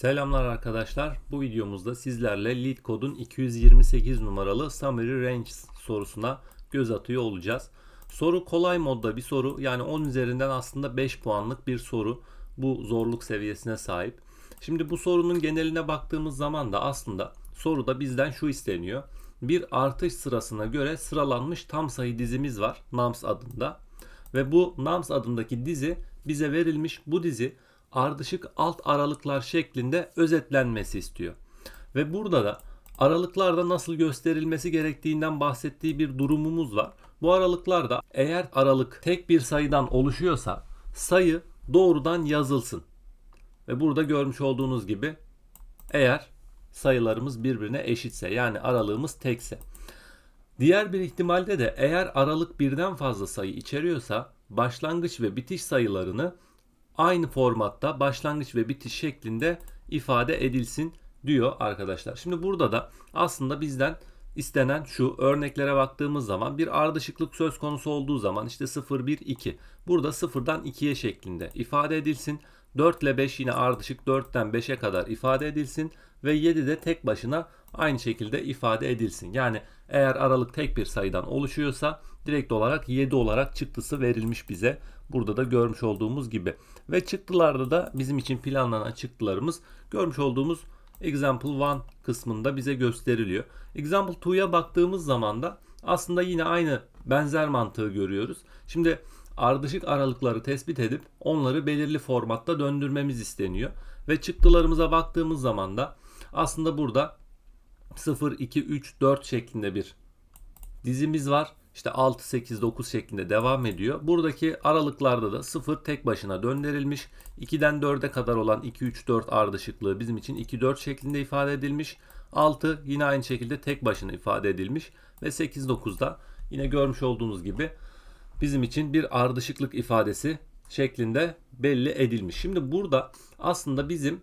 Selamlar arkadaşlar. Bu videomuzda sizlerle lead kodun 228 numaralı summary range sorusuna göz atıyor olacağız. Soru kolay modda bir soru. Yani 10 üzerinden aslında 5 puanlık bir soru. Bu zorluk seviyesine sahip. Şimdi bu sorunun geneline baktığımız zaman da aslında soruda bizden şu isteniyor. Bir artış sırasına göre sıralanmış tam sayı dizimiz var nums adında. Ve bu nums adındaki dizi bize verilmiş. Bu dizi ardışık alt aralıklar şeklinde özetlenmesi istiyor. Ve burada da aralıklarda nasıl gösterilmesi gerektiğinden bahsettiği bir durumumuz var. Bu aralıklarda eğer aralık tek bir sayıdan oluşuyorsa sayı doğrudan yazılsın. Ve burada görmüş olduğunuz gibi eğer sayılarımız birbirine eşitse yani aralığımız tekse. Diğer bir ihtimalde de eğer aralık birden fazla sayı içeriyorsa başlangıç ve bitiş sayılarını aynı formatta başlangıç ve bitiş şeklinde ifade edilsin diyor arkadaşlar. Şimdi burada da aslında bizden istenen şu örneklere baktığımız zaman bir ardışıklık söz konusu olduğu zaman işte 0 1 2 burada 0'dan 2'ye şeklinde ifade edilsin. 4 ile 5 yine ardışık 4'ten 5'e kadar ifade edilsin ve 7 de tek başına aynı şekilde ifade edilsin. Yani eğer aralık tek bir sayıdan oluşuyorsa direkt olarak 7 olarak çıktısı verilmiş bize. Burada da görmüş olduğumuz gibi. Ve çıktılarda da bizim için planlanan çıktılarımız görmüş olduğumuz example 1 kısmında bize gösteriliyor. Example 2'ya baktığımız zaman da aslında yine aynı benzer mantığı görüyoruz. Şimdi ardışık aralıkları tespit edip onları belirli formatta döndürmemiz isteniyor. Ve çıktılarımıza baktığımız zaman da aslında burada 0, 2, 3, 4 şeklinde bir dizimiz var. İşte 6, 8, 9 şeklinde devam ediyor. Buradaki aralıklarda da 0 tek başına döndürülmüş. 2'den 4'e kadar olan 2, 3, 4 ardışıklığı bizim için 2, 4 şeklinde ifade edilmiş. 6 yine aynı şekilde tek başına ifade edilmiş. Ve 8, 9'da yine görmüş olduğunuz gibi bizim için bir ardışıklık ifadesi şeklinde belli edilmiş. Şimdi burada aslında bizim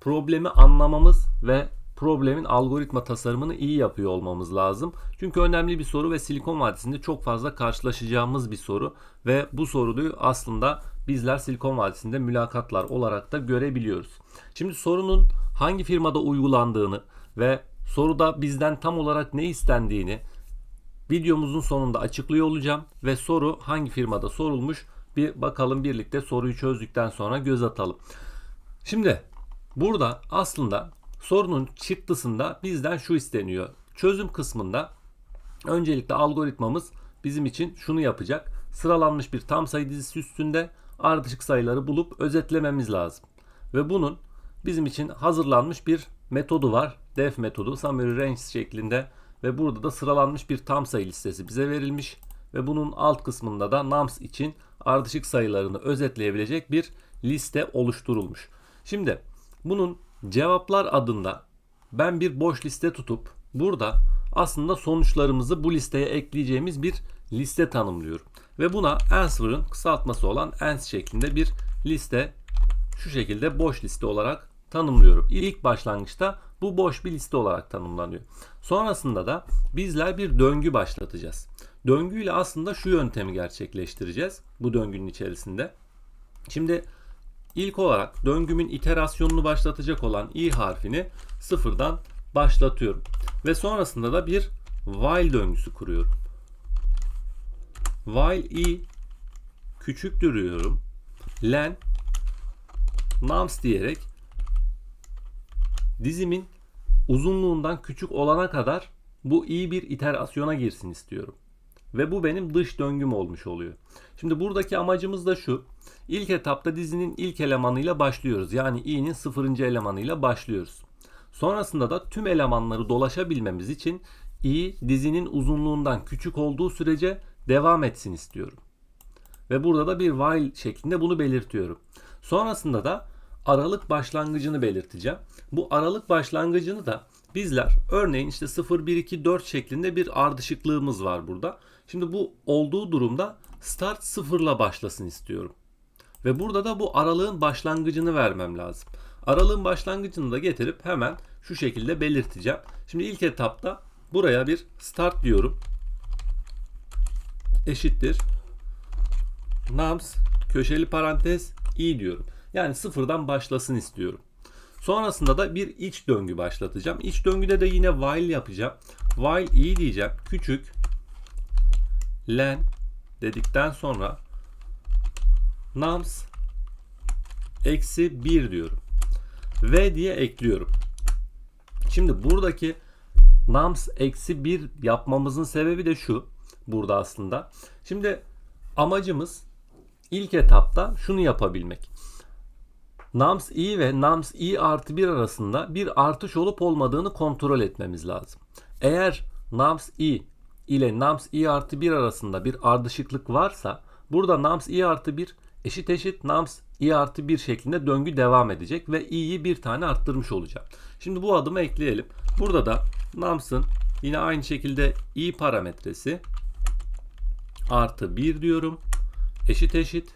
problemi anlamamız ve problemin algoritma tasarımını iyi yapıyor olmamız lazım. Çünkü önemli bir soru ve Silikon Vadisi'nde çok fazla karşılaşacağımız bir soru ve bu soruyu aslında bizler Silikon Vadisi'nde mülakatlar olarak da görebiliyoruz. Şimdi sorunun hangi firmada uygulandığını ve soruda bizden tam olarak ne istendiğini videomuzun sonunda açıklıyor olacağım ve soru hangi firmada sorulmuş bir bakalım birlikte soruyu çözdükten sonra göz atalım. Şimdi burada aslında sorunun çıktısında bizden şu isteniyor. Çözüm kısmında öncelikle algoritmamız bizim için şunu yapacak. Sıralanmış bir tam sayı dizisi üstünde ardışık sayıları bulup özetlememiz lazım. Ve bunun bizim için hazırlanmış bir metodu var. Def metodu summary range şeklinde ve burada da sıralanmış bir tam sayı listesi bize verilmiş ve bunun alt kısmında da nums için ardışık sayılarını özetleyebilecek bir liste oluşturulmuş. Şimdi bunun cevaplar adında ben bir boş liste tutup burada aslında sonuçlarımızı bu listeye ekleyeceğimiz bir liste tanımlıyorum. Ve buna answer'ın kısaltması olan ans şeklinde bir liste şu şekilde boş liste olarak tanımlıyorum. İlk başlangıçta bu boş bir liste olarak tanımlanıyor. Sonrasında da bizler bir döngü başlatacağız. Döngüyle aslında şu yöntemi gerçekleştireceğiz bu döngünün içerisinde. Şimdi İlk olarak döngümün iterasyonunu başlatacak olan i harfini sıfırdan başlatıyorum. Ve sonrasında da bir while döngüsü kuruyorum. While i küçük duruyorum. len nums diyerek dizimin uzunluğundan küçük olana kadar bu iyi bir iterasyona girsin istiyorum. Ve bu benim dış döngüm olmuş oluyor. Şimdi buradaki amacımız da şu. İlk etapta dizinin ilk elemanıyla başlıyoruz. Yani i'nin sıfırıncı elemanıyla başlıyoruz. Sonrasında da tüm elemanları dolaşabilmemiz için i dizinin uzunluğundan küçük olduğu sürece devam etsin istiyorum. Ve burada da bir while şeklinde bunu belirtiyorum. Sonrasında da aralık başlangıcını belirteceğim. Bu aralık başlangıcını da bizler örneğin işte 0 1 2 4 şeklinde bir ardışıklığımız var burada. Şimdi bu olduğu durumda start sıfırla başlasın istiyorum. Ve burada da bu aralığın başlangıcını vermem lazım. Aralığın başlangıcını da getirip hemen şu şekilde belirteceğim. Şimdi ilk etapta buraya bir start diyorum. Eşittir. Nums köşeli parantez i diyorum. Yani sıfırdan başlasın istiyorum. Sonrasında da bir iç döngü başlatacağım. İç döngüde de yine while yapacağım. While i diyeceğim. Küçük len dedikten sonra nums eksi 1 diyorum. V diye ekliyorum. Şimdi buradaki nums eksi 1 yapmamızın sebebi de şu. Burada aslında. Şimdi amacımız ilk etapta şunu yapabilmek. Nums i ve nums i artı 1 arasında bir artış olup olmadığını kontrol etmemiz lazım. Eğer nums i ile nums i artı 1 arasında bir ardışıklık varsa burada nums i artı 1 eşit eşit nums i artı 1 şeklinde döngü devam edecek ve i'yi bir tane arttırmış olacağım. Şimdi bu adımı ekleyelim. Burada da nums'ın yine aynı şekilde i parametresi artı 1 diyorum. Eşit eşit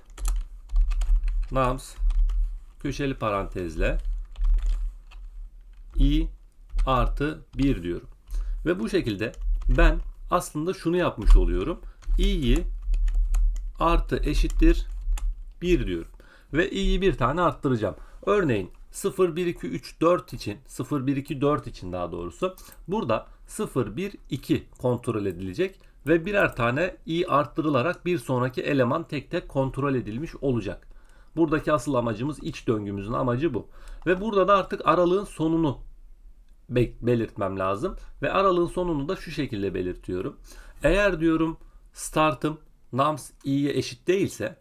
nums köşeli parantezle i artı 1 diyorum. Ve bu şekilde ben aslında şunu yapmış oluyorum. i'yi artı eşittir 1 diyorum. Ve i'yi bir tane arttıracağım. Örneğin 0, 1, 2, 3, 4 için 0, 1, 2, 4 için daha doğrusu burada 0, 1, 2 kontrol edilecek ve birer tane i arttırılarak bir sonraki eleman tek tek kontrol edilmiş olacak. Buradaki asıl amacımız iç döngümüzün amacı bu. Ve burada da artık aralığın sonunu belirtmem lazım. Ve aralığın sonunu da şu şekilde belirtiyorum. Eğer diyorum startım nums i'ye eşit değilse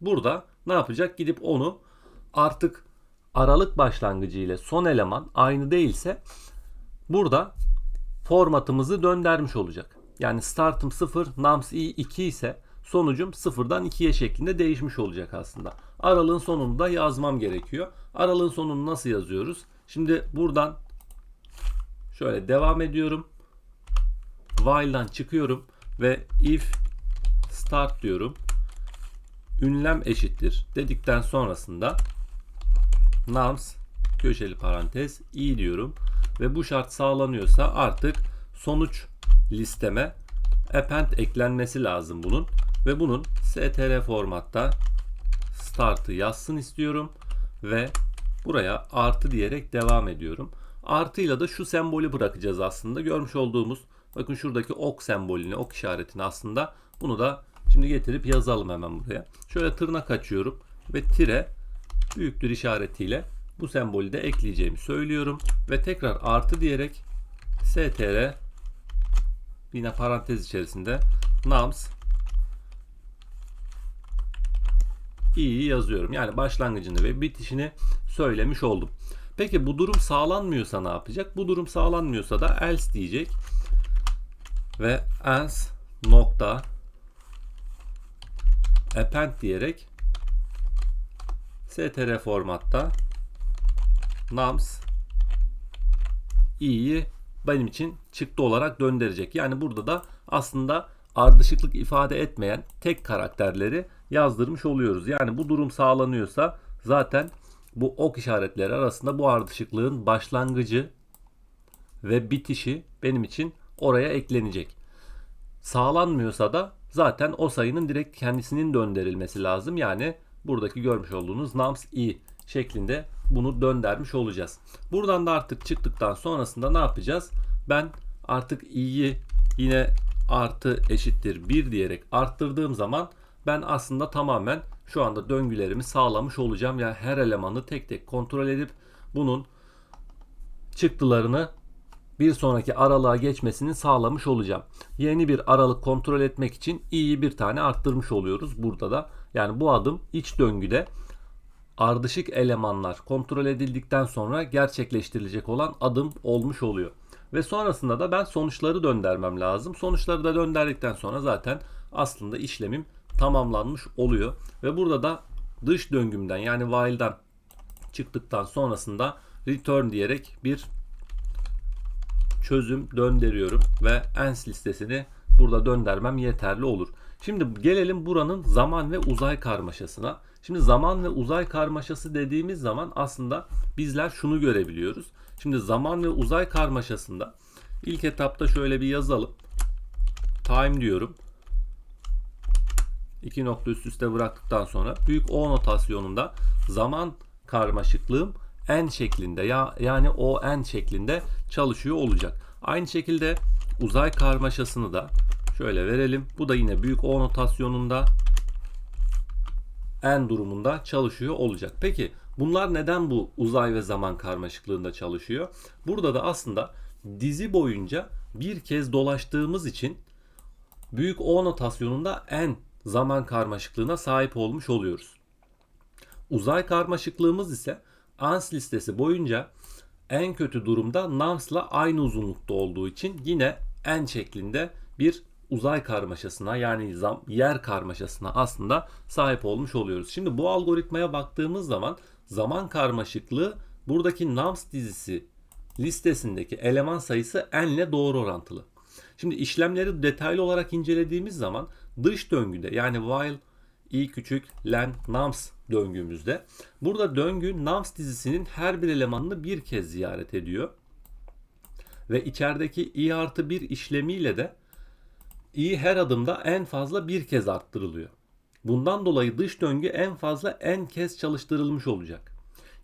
burada ne yapacak? Gidip onu artık aralık başlangıcı ile son eleman aynı değilse burada formatımızı döndürmüş olacak. Yani startım 0, nums i 2 ise sonucum 0'dan 2'ye şeklinde değişmiş olacak aslında. Aralığın sonunu da yazmam gerekiyor. Aralığın sonunu nasıl yazıyoruz? Şimdi buradan şöyle devam ediyorum. While'dan çıkıyorum ve if start diyorum. Ünlem eşittir dedikten sonrasında nums köşeli parantez i diyorum ve bu şart sağlanıyorsa artık sonuç listeme append eklenmesi lazım bunun ve bunun str formatta startı yazsın istiyorum ve buraya artı diyerek devam ediyorum. Artıyla da şu sembolü bırakacağız aslında. Görmüş olduğumuz bakın şuradaki ok sembolünü, ok işaretini aslında bunu da şimdi getirip yazalım hemen buraya. Şöyle tırnak açıyorum ve tire büyüktür işaretiyle bu sembolü de ekleyeceğimi söylüyorum ve tekrar artı diyerek str yine parantez içerisinde nums i'yi yazıyorum. Yani başlangıcını ve bitişini söylemiş oldum. Peki bu durum sağlanmıyorsa ne yapacak? Bu durum sağlanmıyorsa da else diyecek. Ve else nokta append diyerek str formatta nums i'yi benim için çıktı olarak döndürecek. Yani burada da aslında ardışıklık ifade etmeyen tek karakterleri yazdırmış oluyoruz. Yani bu durum sağlanıyorsa zaten bu ok işaretleri arasında bu ardışıklığın başlangıcı ve bitişi benim için oraya eklenecek. Sağlanmıyorsa da zaten o sayının direkt kendisinin döndürülmesi lazım. Yani buradaki görmüş olduğunuz nums i şeklinde bunu döndürmüş olacağız. Buradan da artık çıktıktan sonrasında ne yapacağız? Ben artık i'yi yine artı eşittir 1 diyerek arttırdığım zaman ben aslında tamamen şu anda döngülerimi sağlamış olacağım. Yani her elemanı tek tek kontrol edip bunun çıktılarını bir sonraki aralığa geçmesini sağlamış olacağım. Yeni bir aralık kontrol etmek için i'yi bir tane arttırmış oluyoruz burada da. Yani bu adım iç döngüde ardışık elemanlar kontrol edildikten sonra gerçekleştirilecek olan adım olmuş oluyor. Ve sonrasında da ben sonuçları döndürmem lazım. Sonuçları da döndürdükten sonra zaten aslında işlemim tamamlanmış oluyor. Ve burada da dış döngümden yani while'dan çıktıktan sonrasında return diyerek bir çözüm döndürüyorum ve ends listesini burada döndürmem yeterli olur. Şimdi gelelim buranın zaman ve uzay karmaşasına. Şimdi zaman ve uzay karmaşası dediğimiz zaman aslında bizler şunu görebiliyoruz. Şimdi zaman ve uzay karmaşasında ilk etapta şöyle bir yazalım. Time diyorum. İki nokta üst üste bıraktıktan sonra büyük O notasyonunda zaman karmaşıklığım n şeklinde ya yani o n şeklinde çalışıyor olacak. Aynı şekilde uzay karmaşasını da şöyle verelim. Bu da yine büyük O notasyonunda n durumunda çalışıyor olacak. Peki bunlar neden bu uzay ve zaman karmaşıklığında çalışıyor? Burada da aslında dizi boyunca bir kez dolaştığımız için büyük O notasyonunda n zaman karmaşıklığına sahip olmuş oluyoruz. Uzay karmaşıklığımız ise ANS listesi boyunca en kötü durumda NAMS'la aynı uzunlukta olduğu için yine n şeklinde bir uzay karmaşasına yani zam, yer karmaşasına aslında sahip olmuş oluyoruz. Şimdi bu algoritmaya baktığımız zaman zaman karmaşıklığı buradaki NAMS dizisi listesindeki eleman sayısı n ile doğru orantılı. Şimdi işlemleri detaylı olarak incelediğimiz zaman dış döngüde yani while i küçük len nums döngümüzde burada döngü nums dizisinin her bir elemanını bir kez ziyaret ediyor. Ve içerideki i artı bir işlemiyle de i her adımda en fazla bir kez arttırılıyor. Bundan dolayı dış döngü en fazla n kez çalıştırılmış olacak.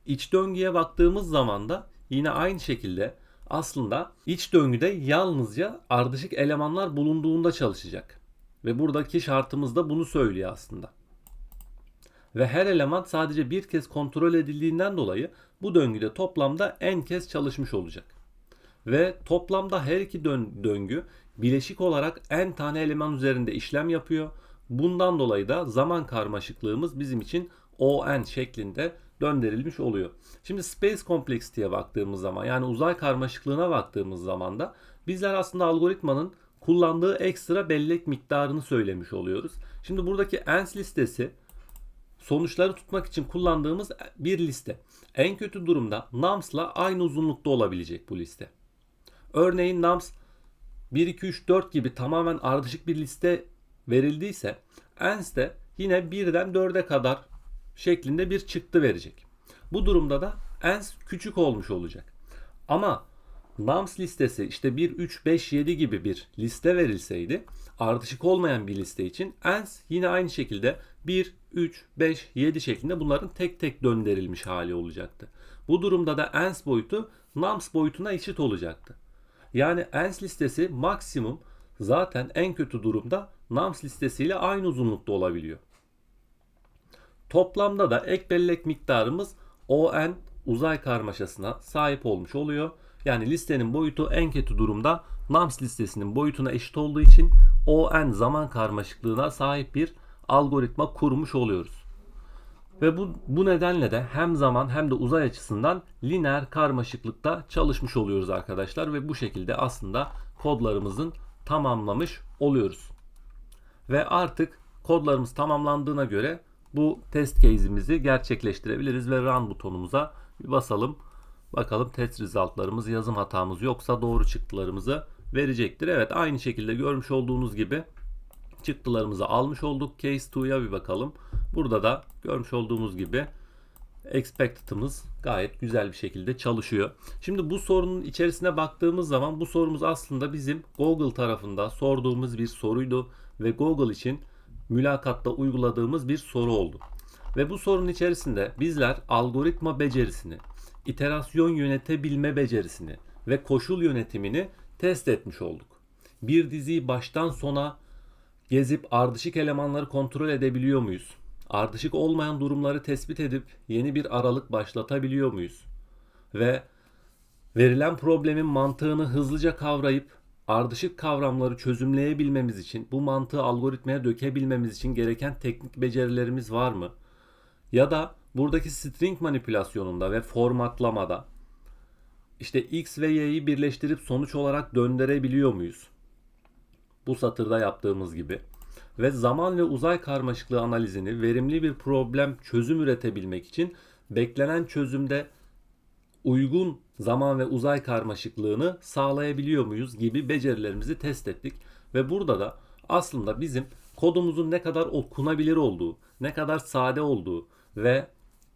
İç döngüye baktığımız zaman da yine aynı şekilde aslında iç döngüde yalnızca ardışık elemanlar bulunduğunda çalışacak. Ve buradaki şartımız da bunu söylüyor aslında. Ve her eleman sadece bir kez kontrol edildiğinden dolayı bu döngüde toplamda n kez çalışmış olacak. Ve toplamda her iki dön- döngü bileşik olarak n tane eleman üzerinde işlem yapıyor. Bundan dolayı da zaman karmaşıklığımız bizim için ON şeklinde döndürülmüş oluyor. Şimdi space complexity'ye baktığımız zaman yani uzay karmaşıklığına baktığımız zaman da bizler aslında algoritmanın kullandığı ekstra bellek miktarını söylemiş oluyoruz. Şimdi buradaki ENS listesi sonuçları tutmak için kullandığımız bir liste. En kötü durumda NAMS'la aynı uzunlukta olabilecek bu liste. Örneğin NAMS 1, 2, 3, 4 gibi tamamen ardışık bir liste verildiyse ENS de yine 1'den 4'e kadar şeklinde bir çıktı verecek. Bu durumda da ENS küçük olmuş olacak. Ama NAMS listesi işte 1, 3, 5, 7 gibi bir liste verilseydi ardışık olmayan bir liste için ENS yine aynı şekilde 1, 3, 5, 7 şeklinde bunların tek tek döndürülmüş hali olacaktı. Bu durumda da ENS boyutu NAMS boyutuna eşit olacaktı. Yani ENS listesi maksimum zaten en kötü durumda NAMS listesiyle aynı uzunlukta olabiliyor. Toplamda da ek bellek miktarımız ON uzay karmaşasına sahip olmuş oluyor. Yani listenin boyutu en kötü durumda NAMS listesinin boyutuna eşit olduğu için ON zaman karmaşıklığına sahip bir algoritma kurmuş oluyoruz. Ve bu, bu nedenle de hem zaman hem de uzay açısından lineer karmaşıklıkta çalışmış oluyoruz arkadaşlar ve bu şekilde aslında kodlarımızın tamamlamış oluyoruz. Ve artık kodlarımız tamamlandığına göre bu test case'imizi gerçekleştirebiliriz ve run butonumuza basalım. Bakalım test resultlarımız yazım hatamız yoksa doğru çıktılarımızı verecektir. Evet aynı şekilde görmüş olduğunuz gibi çıktılarımızı almış olduk. Case 2'ya bir bakalım. Burada da görmüş olduğumuz gibi expected'ımız gayet güzel bir şekilde çalışıyor. Şimdi bu sorunun içerisine baktığımız zaman bu sorumuz aslında bizim Google tarafında sorduğumuz bir soruydu ve Google için mülakatta uyguladığımız bir soru oldu. Ve bu sorunun içerisinde bizler algoritma becerisini, iterasyon yönetebilme becerisini ve koşul yönetimini test etmiş olduk. Bir diziyi baştan sona gezip ardışık elemanları kontrol edebiliyor muyuz? Ardışık olmayan durumları tespit edip yeni bir aralık başlatabiliyor muyuz? Ve verilen problemin mantığını hızlıca kavrayıp ardışık kavramları çözümleyebilmemiz için, bu mantığı algoritmaya dökebilmemiz için gereken teknik becerilerimiz var mı? Ya da buradaki string manipülasyonunda ve formatlamada işte x ve y'yi birleştirip sonuç olarak döndürebiliyor muyuz? Bu satırda yaptığımız gibi. Ve zaman ve uzay karmaşıklığı analizini verimli bir problem çözüm üretebilmek için beklenen çözümde uygun zaman ve uzay karmaşıklığını sağlayabiliyor muyuz gibi becerilerimizi test ettik. Ve burada da aslında bizim kodumuzun ne kadar okunabilir olduğu, ne kadar sade olduğu ve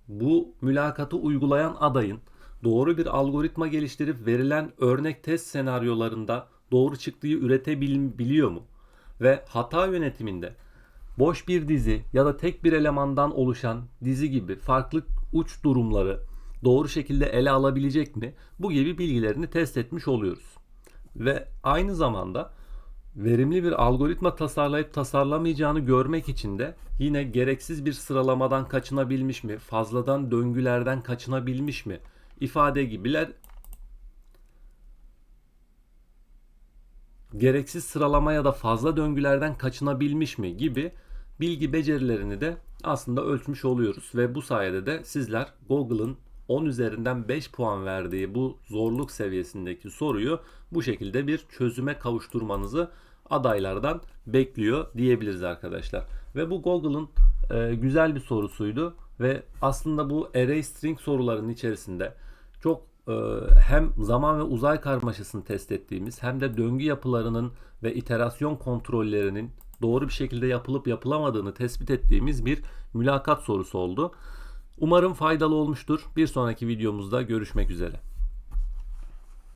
bu mülakatı uygulayan adayın doğru bir algoritma geliştirip verilen örnek test senaryolarında doğru çıktığı üretebiliyor mu? Ve hata yönetiminde boş bir dizi ya da tek bir elemandan oluşan dizi gibi farklı uç durumları doğru şekilde ele alabilecek mi? Bu gibi bilgilerini test etmiş oluyoruz. Ve aynı zamanda verimli bir algoritma tasarlayıp tasarlamayacağını görmek için de yine gereksiz bir sıralamadan kaçınabilmiş mi, fazladan döngülerden kaçınabilmiş mi ifade gibiler gereksiz sıralama ya da fazla döngülerden kaçınabilmiş mi gibi bilgi becerilerini de aslında ölçmüş oluyoruz. Ve bu sayede de sizler Google'ın 10 üzerinden 5 puan verdiği bu zorluk seviyesindeki soruyu bu şekilde bir çözüme kavuşturmanızı adaylardan bekliyor diyebiliriz arkadaşlar. Ve bu Google'ın e, güzel bir sorusuydu ve aslında bu array string soruların içerisinde çok e, hem zaman ve uzay karmaşasını test ettiğimiz hem de döngü yapılarının ve iterasyon kontrollerinin doğru bir şekilde yapılıp yapılamadığını tespit ettiğimiz bir mülakat sorusu oldu. Umarım faydalı olmuştur. Bir sonraki videomuzda görüşmek üzere.